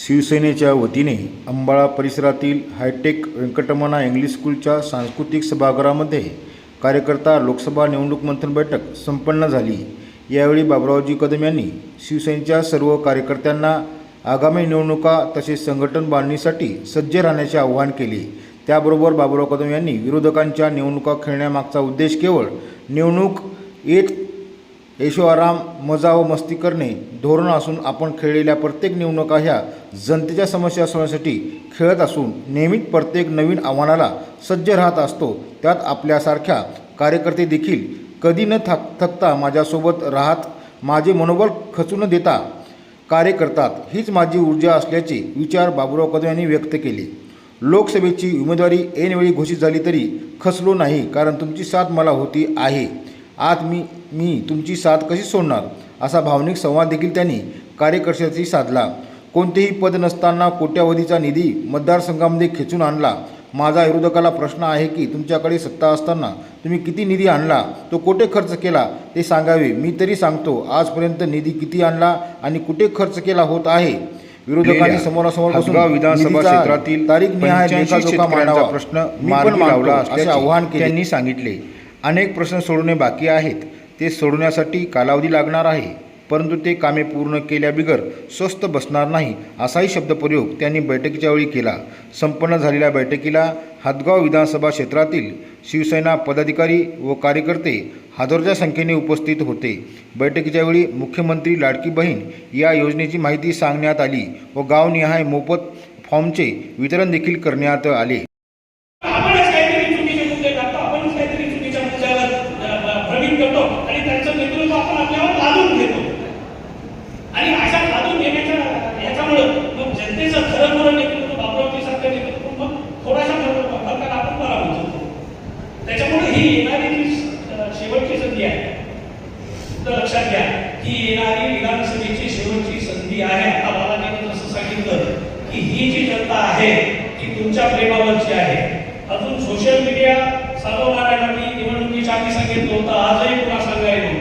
शिवसेनेच्या वतीने अंबाळा परिसरातील हायटेक व्यंकटमना इंग्लिश स्कूलच्या सांस्कृतिक सभागृहामध्ये कार्यकर्ता लोकसभा निवडणूक मंथन बैठक संपन्न झाली. यावेळी बाबरावजी कदम यांनी शिवसेनेच्या सर्व कार्यकर्त्यांना आगामी निवडणुका तसेच संघटन बांधणीसाठी सज्ज राहण्याचे आवाहन केले. त्याबरोबर बाबुराव कदम यांनी विरोधकांच्या निवडणुका खेळण्यामागचा उद्देश केवळ निवडणूक येत ऐशोआराम मजा व मस्ती करणे धोरण असून आपण खेळलेल्या प्रत्येक निवडणुका ह्या जनतेच्या समस्या सोडवण्यासाठी खेळत असून नेहमीच प्रत्येक नवीन आव्हानाला सज्ज राहत असतो. त्यात आपल्यासारख्या कार्यकर्ते देखील कधी न थक थकता माझ्यासोबत राहत माझे मनोबल खचू न देता कार्य करतात हीच माझी ऊर्जा असल्याचे विचार बाबुराव कदम यांनी व्यक्त केले. लोकसभेची उमेदवारी ऐनवेळी घोषित झाली तरी खचलो नाही कारण तुमची साथ मला होती आहे. आज मी मी तुमची साथ कशी सोडणार? असा भावनिक संवाद देखील त्यांनी कार्यकर्त्याशी साधला. कोणतेही पद नसताना कोट्यावधीचा निधी मतदारसंघामध्ये खेचून आणला. माझा विरोधकाला प्रश्न आहे की तुमच्याकडे सत्ता असताना तुम्ही किती निधी आणला? तो कुठे खर्च केला? ते सांगावे. मी तरी सांगतो आजपर्यंत निधी किती आणला आणि कुठे खर्च केला होत आहे? विरोधकांनी समोरासमोर बसून विधानसभा क्षेत्रातील तारीख निहाय 85 लेखाजोखा शेतकऱ्यांचा मांडावा. प्रश्न असे आवाहन त्यांनी सांगितले. अनेक प्रश्न सोडवणे बाकी आहेत. ते सोडवण्यासाठी कालावधी लागणार आहे. परंतु ते कामे पूर्ण केल्याबिगर स्वस्त बसणार नाही असाही शब्दप्रयोग त्यांनी बैठकीच्या वेळी केला. संपन्न झालेल्या बैठकीला हदगाव विधानसभा क्षेत्रातील शिवसेना पदाधिकारी व कार्यकर्ते हजारोच्या संख्येने उपस्थित होते. बैठकीच्या वेळी मुख्यमंत्री लाडकी बहीण या योजनेची माहिती सांगण्यात आली व गावनिहाय मोफत फॉर्मचे वितरण देखील करण्यात आले. जनतेचं खरं खरं नेतृत्व बापरावती सारखं नेतृत्व मग थोडासा फरक कारण आपण पराभूत होतो त्याच्यामुळे ही येणारी जी शेवटची संधी आहे तर लक्षात घ्या ही येणारी विधानसभेची शेवटची संधी आहे. आता बालाजीने जसं सांगितलं की ही जी जनता आहे ती तुमच्या प्रेमावरची आहे. अजून सोशल मीडिया चालवणाऱ्यांना मी निवडणुकीच्या आधी सांगितलं होतं आजही पुन्हा सांगायलो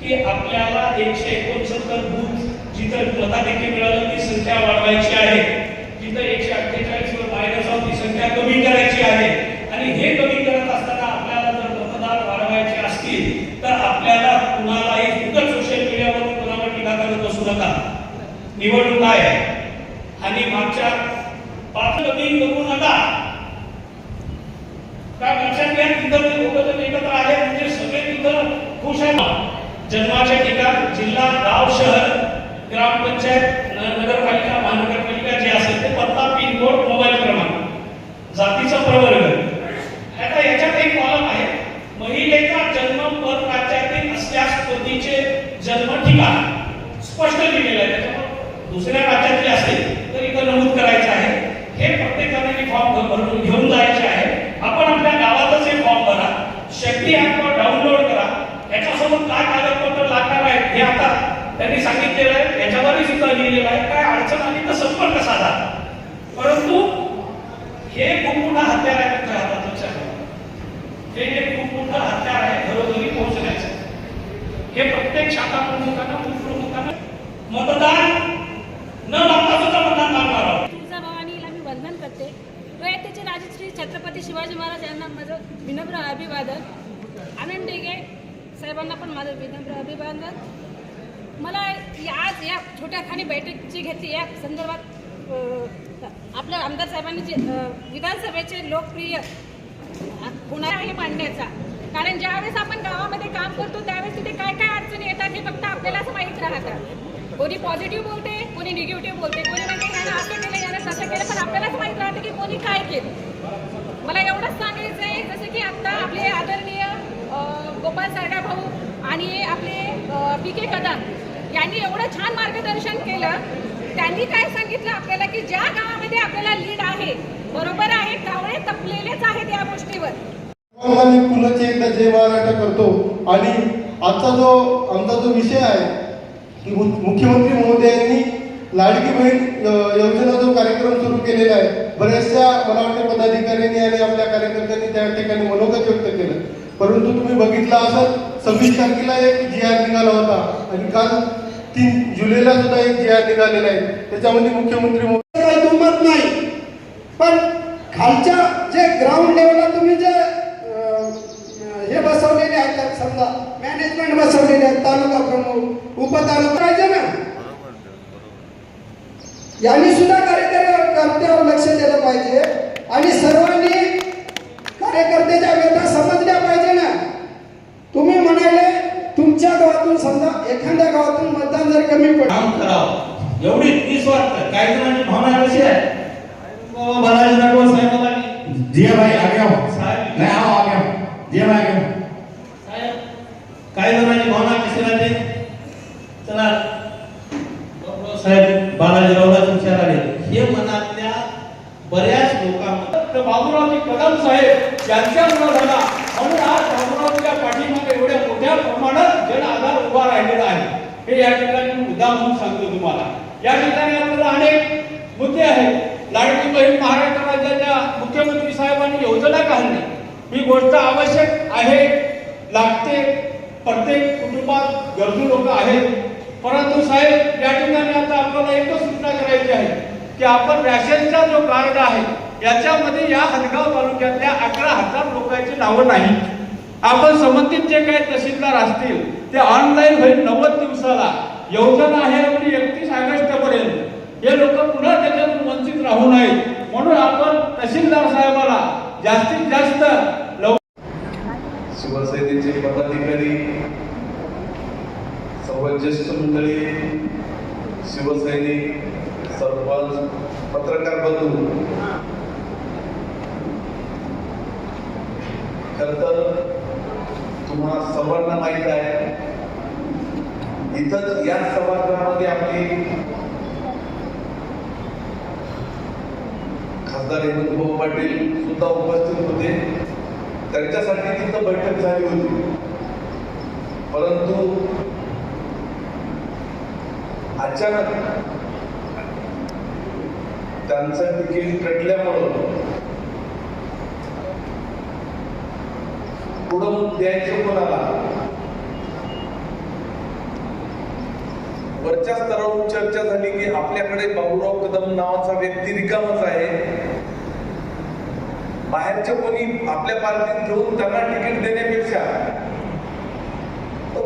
की आपल्याला एकशे एकोणसत्तर बूथ जिथं मताधिक्य मिळालं ती संख्या वाढवायची आहे. जिथं एकशे अठ्ठेचाळीस वर मायनस आहोत ती संख्या कमी करायची आहे. आणि हे कमी करत असताना आपल्याला जर मतदार वाढवायचे असतील तर आपल्याला कुणालाही फक्त सोशल मीडियावरून कुणावर टीका करत बसू नका. निवडणूक आहे आणि मागच्या पाच कमी करू नका काय लक्षात घ्या तिथं लोक जर एकत्र आले म्हणजे सगळे तिथं खुश आहे जन्माच्या ठिकाण जिल्हा गाव शहर ग्रामपंचायत न- नगरपालिका महानगरपालिका जे असेल ते पत्ता पिनकोड मोबाईल क्रमांक जातीचा प्रवर्ग आता याच्यात एक कॉलम आहे महिलेचा जन्म पर राज्यातील असल्यास पतीचे जन्म ठिकाण स्पष्ट लिहिलेलं आहे त्याच्यामुळे दुसऱ्या राज्यातले असेल तर इथं नमूद करायचं आहे हे प्रत्येकाने फॉर्म भरून घेऊन जायचे आहे आपण आपल्या गावातच हे फॉर्म भरा शक्ती ॲपवर डाउनलोड करा याच्यासोबत काय कागदपत्र लागणार आहेत हे आता त्यांनी सांगितलेलं आहे याच्यावरही सुद्धा लिहिलेलं आहे काय अडचण आली तर संपर्क साधा परंतु हे खूप मोठा हत्यार आहे तुमच्या हातात लक्षात ठेवा. हे एक खूप मोठं हत्यार आहे घरोघरी पोहोचण्याचं हे प्रत्येक शाखा प्रमुखांना उपप्रमुखांना मतदान न मागता सुद्धा मतदान मागणार आहोत. तुळजाभवानीला मी वंदन करते. रयतेचे राजश्री छत्रपती शिवाजी महाराज यांना माझं विनम्र अभिवादन. आनंद डेगे साहेबांना पण माझं विनम्र अभिवादन. मला आज या छोट्या खाणी बैठक जी घेतली या संदर्भात आपल्या आमदार साहेबांनी जे विधानसभेचे लोकप्रिय होणार आहे मांडण्याचा. कारण ज्यावेळेस आपण गावामध्ये काम करतो त्यावेळेस तिथे काय काय अडचणी येतात हे फक्त आपल्यालाच माहीत राहतात कोणी पॉझिटिव्ह बोलते कोणी निगेटिव्ह बोलते कोणी म्हणते यानं असं केलं यानं तसं केलं. पण आपल्यालाच माहीत राहतं की कोणी काय केलं. मला एवढंच सांगायचं आहे जसं की आत्ता आपले आदरणीय गोपाल सारडा भाऊ आणि आपले पी के कदम यांनी एवढं छान मार्गदर्शन केलं. त्यांनी काय सांगितलं आपल्याला की ज्या गावामध्ये आपल्याला लीड आहे बरोबर आहे कावळे तपलेलेच आहेत या गोष्टीवर. मी एकदा जय महाराष्ट्र करतो आणि आजचा जो आमचा जो विषय आहे की मुख्यमंत्री महोदयांनी लाडकी बहीण योजना जो कार्यक्रम सुरू केलेला आहे बऱ्याचशा मला वाटतं पदाधिकाऱ्यांनी आणि आपल्या कार्यकर्त्यांनी त्या ठिकाणी मनोगत व्यक्त केलं. परंतु तुम्ही बघितलं असं सव्वीस तारखेला एक जी आर निघाला होता आणि काल तीन जुलैला सुद्धा एक जे आर निघालेला आहे. त्याच्यामध्ये मुख्यमंत्री महोदय काही दुमत नाही. पण खालच्या जे ग्राउंड लेवलला तुम्ही जे हे बसवलेले आहेत समजा मॅनेजमेंट बसवलेले आहेत तालुका प्रमुख उपतालुका पाहिजे ना? यांनी सुद्धा कार्यकर्त्यावर लक्ष दिलं पाहिजे. आणि सर्वांनी कार्यकर्त्याच्या व्यथा समजल्या पाहिजे ना? तुम्ही म्हणाले तुमच्या गावातून समजा एखाद्या गावातून मतदान जर कमी पडलं काम करावं. एवढी निस्वार्थ काही जणांची भावना कशी आहे? बाबा बालाजी राठोड साहेबाला जी भाई आ गया हूँ साहेब. मैं आओ आ गया हूँ जी मैं आ गया हूँ साहेब काही जणांची भावना कशी राहते? चला. डॉक्टर साहेब बालाजीरावला तुमच्या आले हे मनातल्या बऱ्याच लोकांमध्ये बाबूरावजी कदम साहेब यांच्यामुळे हे या ठिकाणी मुद्दा म्हणून सांगतो तुम्हाला. या ठिकाणी आपल्याला अनेक मुद्दे आहेत. लाडकी बहीण महाराष्ट्र राज्याच्या मुख्यमंत्री साहेबांनी योजना काढली. ही गोष्ट आवश्यक आहे लागते. प्रत्येक कुटुंबात गरजू लोक आहेत. परंतु साहेब या ठिकाणी आता आपल्याला एकच सूचना करायची आहे की आपण रॅशनचा जो कार्ड आहे याच्यामध्ये या हदगाव तालुक्यातल्या अकरा हजार लोकांची नावं नाही आपण संबंधित जे काही तहसीलदार असतील ते ऑनलाईन होईल नव्वद दिवसाला. योजना आहे आपली एकतीस ऑगस्ट पर्यंत हे लोक पुन्हा त्याच्यातून वंचित राहू नये म्हणून आपण तहसीलदार साहेबाला जास्तीत जास्त शिवसेनेचे पदाधिकारी सर्व ज्येष्ठ मंडळी शिवसैनिक सरपंच पत्रकार बंधू खर तर तुम्हाला सर्वांना माहीत आहे. इथंच या सभागृहामध्ये आपली खासदार हेमंत भाऊ पाटील सुद्धा उपस्थित होते. त्यांच्यासाठी तिथं बैठक झाली होती. परंतु अचानक त्यांचं तिकीट कटल्यामुळं पुढं द्यायचं कोणाला? वरच्या स्तरावरून चर्चा झाली की आपल्याकडे बाबूराव कदम नावाचा व्यक्ती रिकामच आहे. बाहेरचे कोणी आपल्या पार्टीत घेऊन त्यांना तिकीट देण्यापेक्षा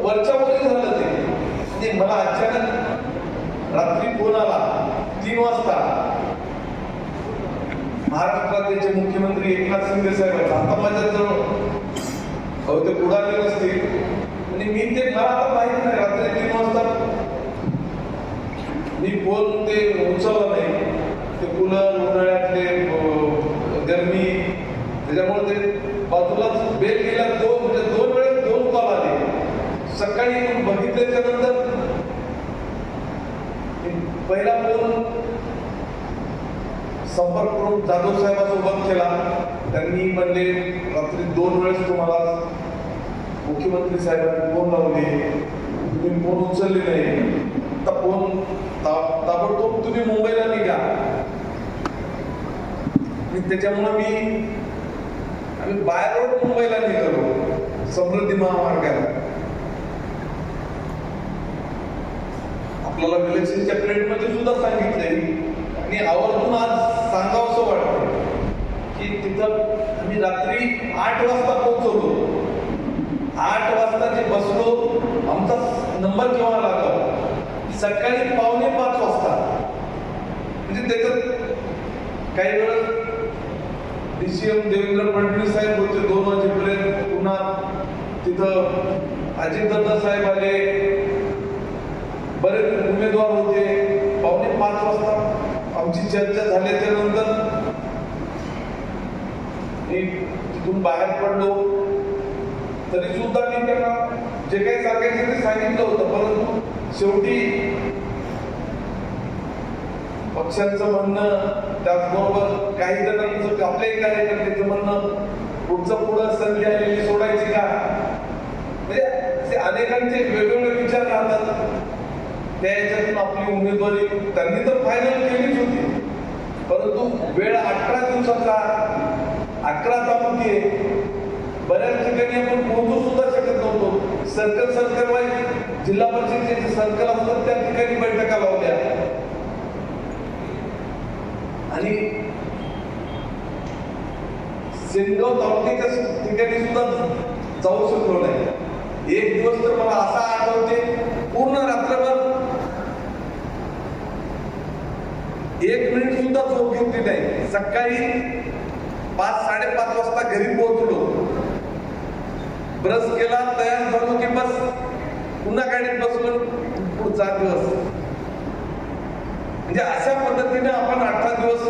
वरच्या वरी झालं ते. म्हणजे मला अचानक रात्री फोन आला तीन वाजता. महाराष्ट्र राज्याचे मुख्यमंत्री एकनाथ शिंदे साहेब आता माझ्याजवळ अहो ते पुढारी नसतील. आणि मी ते मला आता माहीत नाही. रात्री तीन वाजता मी फोन ते उचललं नाही. ते कूलर उन्हाळ्यातले अं, गरमी त्याच्यामुळे ते बाजूलाच बेल गेला दोन म्हणजे दोन वेळेस दोन कॉल आले. सकाळी बघितल्याच्या नंतर पहिला फोन संपर्क करून जाधव साहेबांसोबत केला. त्यांनी म्हणले रात्री दोन वेळेस तुम्हाला मुख्यमंत्री साहेबांनी फोन लावले. तुम्ही फोन उचलले नाही. आता फोन ताबडतोब तुम्ही मुंबईला निघा. आणि त्याच्यामुळं मी आम्ही बाय रोड मुंबईला निघालो. समृद्धी महामार्गाला. आपल्याला विलक्षणच्या प्लेटमध्ये सुद्धा सांगितले आणि आवर्जून आज सांगावंसं वाटतं की तिथं आम्ही रात्री आठ वाजता पोहोचवलो आठ वाजता जे बसलो आमचा नंबर केव्हा लागला? सकाळी पावणे पाच वाजता. म्हणजे त्याच्यात काही वेळ D C M Devendra Fadnavis साहेब होते दोन वाजेपर्यंत पुन्हा तिथं अजितदादा साहेब आले. बरेच उमेदवार होते. पावणे पाच वाजता आमची चर्चा झाल्याच्यानंतर मी तिथून बाहेर पडलो. तरी सुद्धा मी त्यांना जे काही सांगायचं ते सांगितलं होतं परंतु शेवटी पक्षांचं म्हणणं त्याचबरोबर काही जणांचं आपल्याही कार्यकर्त्याचं म्हणणं पुढचं पुढं संधी आलेली सोडायची का? म्हणजे असे अनेकांचे वेगवेगळे विचार राहतात. त्या याच्यातून आपली उमेदवारी त्यांनी तर फायनल केलीच होती. परंतु वेळ अठरा दिवसाचा अकरा तालुके बऱ्याच ठिकाणी आपण पोहोचू सुद्धा शकत नव्हतो. सर्कल सर्कल वाईज जिल्हा परिषदेचे जे सर्कल असतात त्या ठिकाणी बैठका लावल्या. आणि सेनगाव तालुक्याच्या ठिकाणी सुद्धा जाऊ शकलो नाही. एक दिवस तर मला असा आठवते पूर्ण रात्रभर एक मिनिट सुद्धा झोप घेतली नाही. सकाळी पाच साडेपाच वाजता घरी पोहोचलो. ब्रश केला तयार झालो की बस. पुन्हा गाडीत बसून पुढचा दिवस. म्हणजे अशा पद्धतीने आपण अठरा दिवस